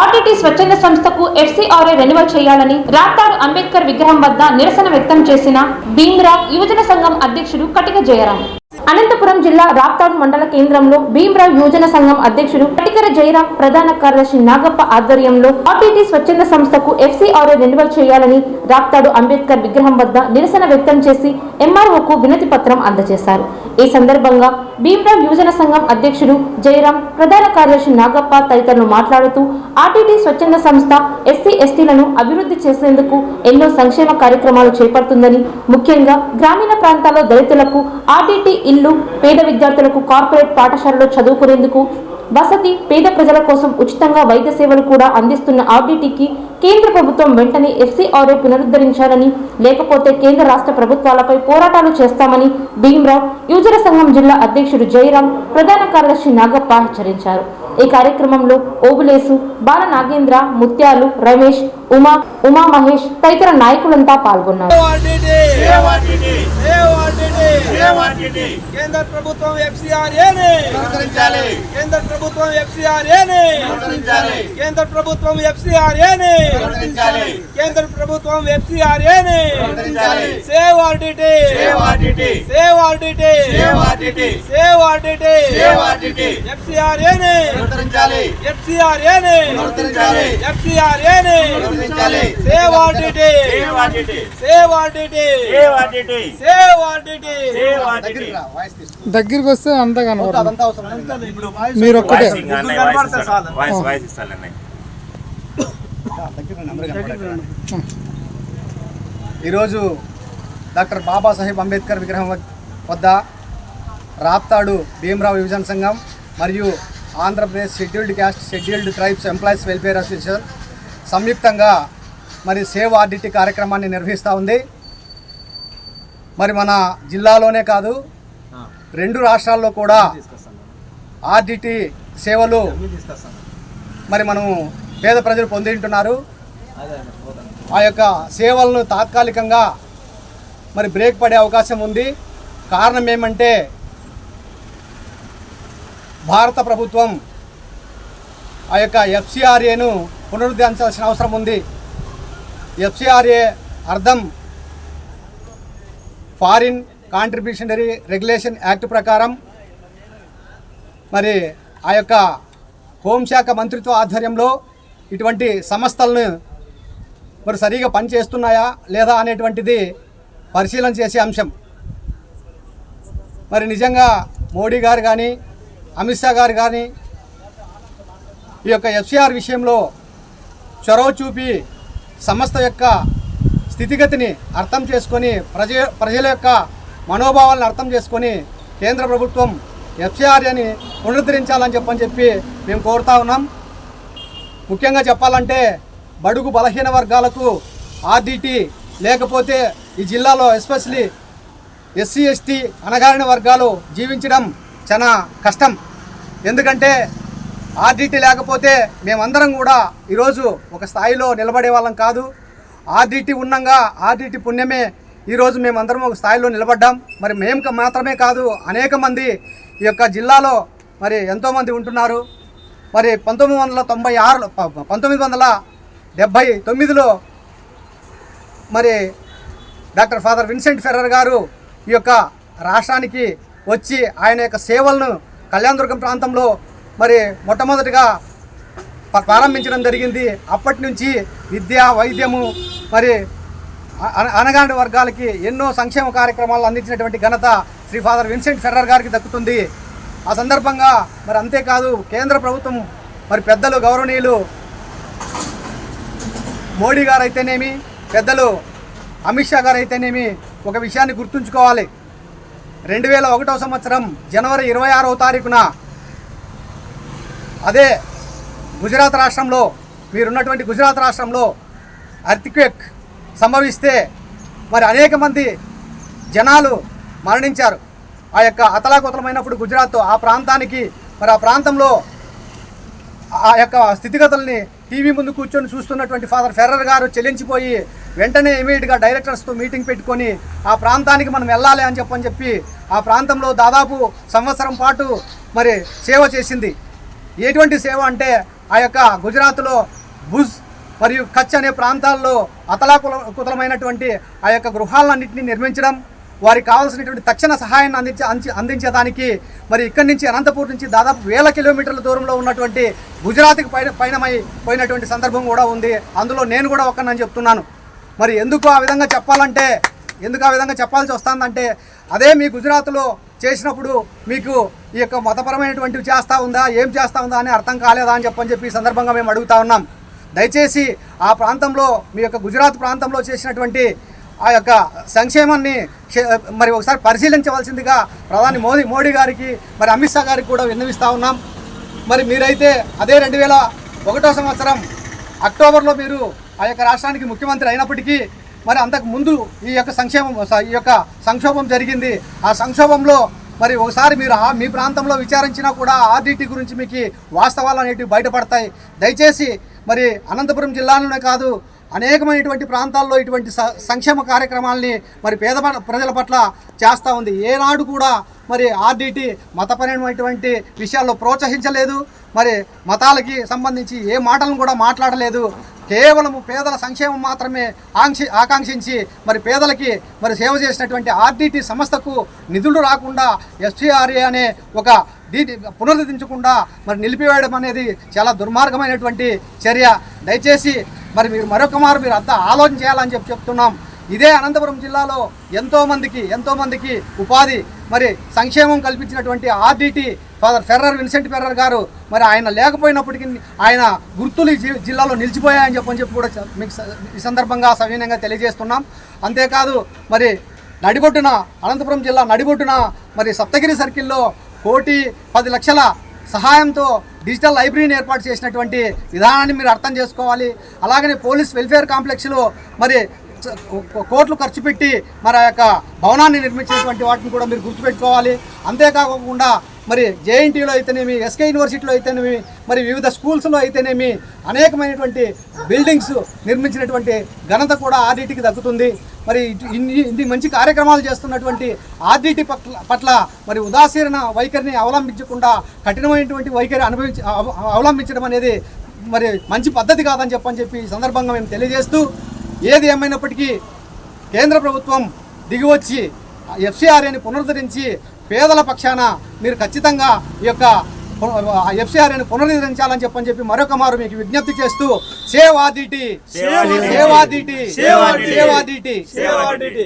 RTT స్వచ్ఛంద సంస్థకు FCRA renewal చేయాలని రాప్తాడు అంబేద్కర్ విగ్రహం వద్ద నిరసన వ్యక్తం చేసిన భీమ్రావ్ యువజన సంఘం అధ్యక్షుడు కటిక జయరాం. అనంతపురం జిల్లా రాప్తాడు మండల కేంద్రంలో భీమ్రావ్ యువజన సంఘం అధ్యక్షుడు కటికర జయరాం ప్రధాన కార్యదర్శి నాగప్ప ఆధ్వర్యంలో ఆర్టీటీ స్వచ్ఛంద సంస్థకు ఎఫ్సీఆర్ఏ రెన్యువల్ చేయాలని రాప్తాడు అంబేద్కర్ విగ్రహం వద్ద నిరసన వ్యక్తం చేసి ఎంఆర్ఓకు వినతి పత్రం అందజేశారు. ఈ సందర్భంగా భీమరావు యువజన సంఘం అధ్యక్షుడు జయరాం ప్రధాన కార్యదర్శి నాగప్ప తదితరులు మాట్లాడుతూ ఆర్టీటీ స్వచ్ఛంద సంస్థ ఎస్సీ ఎస్టీలను అభివృద్ధి చేసేందుకు ఎన్నో సంక్షేమ కార్యక్రమాలు చేపడుతుందని ముఖ్యంగా గ్రామీణ ప్రాంతాల్లో దళితులకు ఆర్టీటీ ఇల్లు పేద విద్యార్థులకు కార్పొరేట్ పాఠశాలలో చదువుకునేందుకు వసతి పేద ప్రజల కోసం ఉచితంగా వైద్య సేవలు కూడా అందిస్తున్న ఆర్డీటీకి కేంద్ర ప్రభుత్వం వెంటనే ఎఫ్సీఆర్ఏ పునరుద్ధరించాలని లేకపోతే కేంద్ర రాష్ట్ర ప్రభుత్వాలపై పోరాటాలు చేస్తామని భీమ్రావ్ యువజన సంఘం జిల్లా అధ్యక్షుడు జయరాం ప్రధాన కార్యదర్శి నాగప్ప హెచ్చరించారు. ఈ కార్యక్రమంలో ఓబులేసు బాల నాగేంద్ర ముత్యాలు రమేష్ ఉమా ఉమా మహేష్ తదితర నాయకులంతా పాల్గొన్నారు. కేంద్ర ప్రభుత్వం ఎఫ్సిఆర్ఏని కేంద్ర ప్రభుత్వం ఎఫ్సిఆర్ఏని కేంద్ర ప్రభుత్వం ఎఫ్సిఆర్ఏని కేంద్ర ప్రభుత్వం ఎఫ్సిఆర్ఏని save RTT save RTT save RTT ఎఫ్సిఆర్ఏని save save save RTT దగ్గరికి వస్తే అంతా మీరు ఒక్కటే. వాయిస్ వాయిస్ ఇస్తానండి ఈరోజు డాక్టర్ బాబాసాహెబ్ అంబేద్కర్ విగ్రహం వద్- వద్ద రాప్తాడు భీమరావు యువజన సంఘం మరియు Andhra Pradesh scheduled caste scheduled tribes employees welfare association సంయుక్తంగా మరి సేవ్ ఆర్డిటీ కార్యక్రమాన్ని నిర్వహిస్తూ ఉంది. మరి మన జిల్లాలోనే కాదు రెండు రాష్ట్రాల్లో కూడా ఆర్డిటీ సేవలు మరి మనము పేద ప్రజలు పొందింటున్నారు. ఆ యొక్క సేవలను తాత్కాలికంగా మరి బ్రేక్ పడే అవకాశం ఉంది. కారణం ఏమంటే భారత ప్రభుత్వం ఆ యొక్క ఎఫ్సిఆర్ఏను పునరుద్ధరించాల్సిన అవసరం ఉంది. ఎఫ్సిఆర్ఏ అర్థం ఫారిన్ కాంట్రిబ్యూషనరీ రెగ్యులేషన్ యాక్ట్ ప్రకారం మరి ఆ యొక్క హోంశాఖ మంత్రిత్వ ఆధ్వర్యంలో ఇటువంటి సంస్థలను మరి సరిగా పనిచేస్తున్నాయా లేదా అనేటువంటిది పరిశీలన చేసే అంశం. మరి నిజంగా మోడీ గారు కానీ అమిత్ షా గారు కానీ ఈ యొక్క ఎఫ్సిఆర్ విషయంలో చొరవ చూపి సంస్థ యొక్క స్థితిగతిని అర్థం చేసుకొని ప్రజ ప్రజల యొక్క మనోభావాలను అర్థం చేసుకొని కేంద్ర ప్రభుత్వం ఎఫ్సిఆర్ఏని పునరుద్ధరించాలని చెప్పని చెప్పి మేము కోరుతా ఉన్నాం. ముఖ్యంగా చెప్పాలంటే బడుగు బలహీన వర్గాలకు ఆర్డిటి లేకపోతే ఈ జిల్లాలో ఎస్పెషలీ ఎస్సీ ఎస్టీ అణగారిన వర్గాలు జీవించడం చాలా కష్టం. ఎందుకంటే ఆర్డిటి లేకపోతే మేమందరం కూడా ఈరోజు ఒక స్థాయిలో నిలబడే వాళ్ళం కాదు. ఆర్డిటీ ఉన్నంగా ఆర్డిటి పుణ్యమే. ఈరోజు మేమందరం ఒక స్థాయిలో నిలబడ్డాం. మరి మేము మాత్రమే కాదు అనేక మంది ఈ యొక్క జిల్లాలో మరి ఎంతోమంది ఉంటున్నారు. మరి పంతొమ్మిది వందల తొంభై ఆరులో పంతొమ్మిది వందల డెబ్భై తొమ్మిదిలో మరి డాక్టర్ ఫాదర్ విన్సెంట్ ఫెర్రర్ గారు ఈ యొక్క రాష్ట్రానికి వచ్చి ఆయన యొక్క సేవలను కళ్యాణదుర్గం ప్రాంతంలో మరి మొట్టమొదటిగా ప్రారంభించడం జరిగింది. అప్పటి నుంచి విద్య వైద్యము మరి అ- అనగాని వర్గాలకి ఎన్నో సంక్షేమ కార్యక్రమాలు అందించినటువంటి ఘనత శ్రీ ఫాదర్ విన్సెంట్ ఫెర్రర్ గారికి దక్కుతుంది. ఆ సందర్భంగా మరి అంతేకాదు కేంద్ర ప్రభుత్వం మరి పెద్దలు గౌరవనీయులు మోడీ గారు అయితేనేమి పెద్దలు అమిత్ షా గారు అయితేనేమి ఒక విషయాన్ని గుర్తుంచుకోవాలి. రెండు వేల ఒకటో సంవత్సరం జనవరి ఇరవై ఆరవ తారీఖున అదే గుజరాత్ రాష్ట్రంలో మీరున్నటువంటి గుజరాత్ రాష్ట్రంలో అర్తిక్వేక్ సంభవిస్తే మరి అనేక మంది జనాలు మరణించారు. ఆ యొక్క అతలాకుతలమైనప్పుడు గుజరాత్ ఆ ప్రాంతానికి మరి ఆ ప్రాంతంలో ఆ యొక్క స్థితిగతుల్ని టీవీ ముందు కూర్చొని చూస్తున్నటువంటి ఫాదర్ ఫెర్రర్ గారు చెల్లించిపోయి వెంటనే ఇమీడియట్గా డైరెక్టర్స్తో మీటింగ్ పెట్టుకొని ఆ ప్రాంతానికి మనం వెళ్ళాలి అని చెప్పని చెప్పి ఆ ప్రాంతంలో దాదాపు సంవత్సరం పాటు మరి సేవ చేసింది. ఎటువంటి సేవ అంటే ఆ యొక్క గుజరాత్లో భుజ్ మరియు కచ్ అనే ప్రాంతాల్లో అతలాకుల కుతలమైనటువంటి ఆ యొక్క గృహాలన్నింటినీ నిర్మించడం వారికి కావాల్సినటువంటి తక్షణ సహాయాన్ని అందించే అంచి- అందించడానికి మరి ఇక్కడి నుంచి అనంతపూర్ నుంచి దాదాపు వేల కిలోమీటర్ల దూరంలో ఉన్నటువంటి గుజరాత్కి పైన పైనమై పోయినటువంటి సందర్భం కూడా ఉంది. అందులో నేను కూడా ఒక్కనని చెప్తున్నాను. మరి ఎందుకు ఆ విధంగా చెప్పాలంటే ఎందుకు ఆ విధంగా చెప్పాల్సి వస్తుందంటే అదే మీ గుజరాత్లో చేసినప్పుడు మీకు ఈ యొక్క మతపరమైనటువంటివి చేస్తూ ఉందా ఏం చేస్తూ ఉందా అని అర్థం కాలేదా అని చెప్పని చెప్పి ఈ సందర్భంగా మేము అడుగుతా ఉన్నాం. దయచేసి ఆ ప్రాంతంలో మీ యొక్క గుజరాత్ ప్రాంతంలో చేసినటువంటి ఆ యొక్క సంక్షేమాన్ని మరి ఒకసారి పరిశీలించవలసిందిగా ప్రధాని మోదీ మోడీ గారికి మరి అమిత్ షా గారికి కూడా విన్నవిస్తూ ఉన్నాం. మరి మీరైతే అదే రెండు వేల ఒకటో సంవత్సరం అక్టోబర్లో మీరు ఆ యొక్క రాష్ట్రానికి ముఖ్యమంత్రి అయినప్పటికీ మరి అంతకు ముందు ఈ యొక్క సంక్షేమం ఈ యొక్క సంక్షోభం జరిగింది. ఆ సంక్షోభంలో మరి ఒకసారి మీరు ఆ మీ ప్రాంతంలో విచారించినా కూడా ఆర్డీటీ గురించి మీకు వాస్తవాలు అనేటివి బయటపడతాయి. దయచేసి మరి అనంతపురం జిల్లాలోనే కాదు అనేకమైనటువంటి ప్రాంతాల్లో ఇటువంటి సంక్షేమ కార్యక్రమాల్ని మరి పేద ప్రజల పట్ల చేస్తూ ఉంది. ఏనాడు కూడా మరి ఆర్డీటీ మతపరమైనటువంటి విషయాల్లో ప్రోత్సహించలేదు. మరి మతాలకి సంబంధించి ఏ మాటలను కూడా మాట్లాడలేదు. కేవలం పేదల సంక్షేమం మాత్రమే ఆంక్షి ఆకాంక్షించి మరి పేదలకి మరి సేవ చేసినటువంటి ఆర్డీటీ సంస్థకు నిధులు రాకుండా ఎస్టీఆర్ఏ అనే ఒక దీన్ని పునరుద్ధరించకుండా మరి నిలిపివేయడం అనేది చాలా దుర్మార్గమైనటువంటి చర్య. దయచేసి మరి మీరు మరొక మారు మీరు అంతా ఆలోచన చేయాలని చెప్పి చెప్తున్నాం. ఇదే అనంతపురం జిల్లాలో ఎంతోమందికి ఎంతోమందికి ఉపాధి మరి సంక్షేమం కల్పించినటువంటి RDT father Ferrer Vincent Ferrer గారు మరి ఆయన లేకపోయినప్పటికీ ఆయన గుర్తులు జి- జిల్లాలో నిలిచిపోయాయని చెప్పని చెప్పి కూడా మీకు ఈ సందర్భంగా సవినయంగా తెలియజేస్తున్నాం. అంతేకాదు మరి నడిబొట్టున అనంతపురం జిల్లా నడిబొట్టున మరి సప్తగిరి సర్కిల్లో కోటి పది లక్షల సహాయంతో డిజిటల్ లైబ్రరీని ఏర్పాటు చేసినటువంటి విధానాన్ని మీరు అర్థం చేసుకోవాలి. అలాగనే పోలీస్ వెల్ఫేర్ కాంప్లెక్స్లో మరి కోట్లు ఖర్చు పెట్టి మరి ఆ యొక్క భవనాన్ని నిర్మించినటువంటి వాటిని కూడా మీరు గుర్తుపెట్టుకోవాలి. అంతేకాకుండా మరి జేఎన్టీలో అయితేనేమి ఎస్కే యూనివర్సిటీలో అయితేనేమి మరి వివిధ స్కూల్స్లో అయితేనేమి అనేకమైనటువంటి బిల్డింగ్స్ నిర్మించినటువంటి ఘనత కూడా ఆర్డీటీకి దక్కుతుంది. మరి ఇన్ని ఇన్ని మంచి కార్యక్రమాలు చేస్తున్నటువంటి ఆర్డీటీ పట్ల పట్ల మరి ఉదాసీన వైఖరిని అవలంబించకుండా కఠినమైనటువంటి వైఖరి అనుభవించి అవలంబించడం అనేది మరి మంచి పద్ధతి కాదని చెప్పని చెప్పి ఈ సందర్భంగా మేము తెలియజేస్తూ ఏది ఏమైనప్పటికీ కేంద్ర ప్రభుత్వం దిగివచ్చి ఎఫ్సిఆర్ఏని పునరుద్ధరించి పేదల పక్షాన మీరు ఖచ్చితంగా ఈ యొక్క ఎఫ్సిఆర్ఏని పునరుద్ధరించాలని చెప్పని చెప్పి మరొక మారు మీకు విజ్ఞప్తి చేస్తూ సేవ్ ఆర్డిటి సేవ్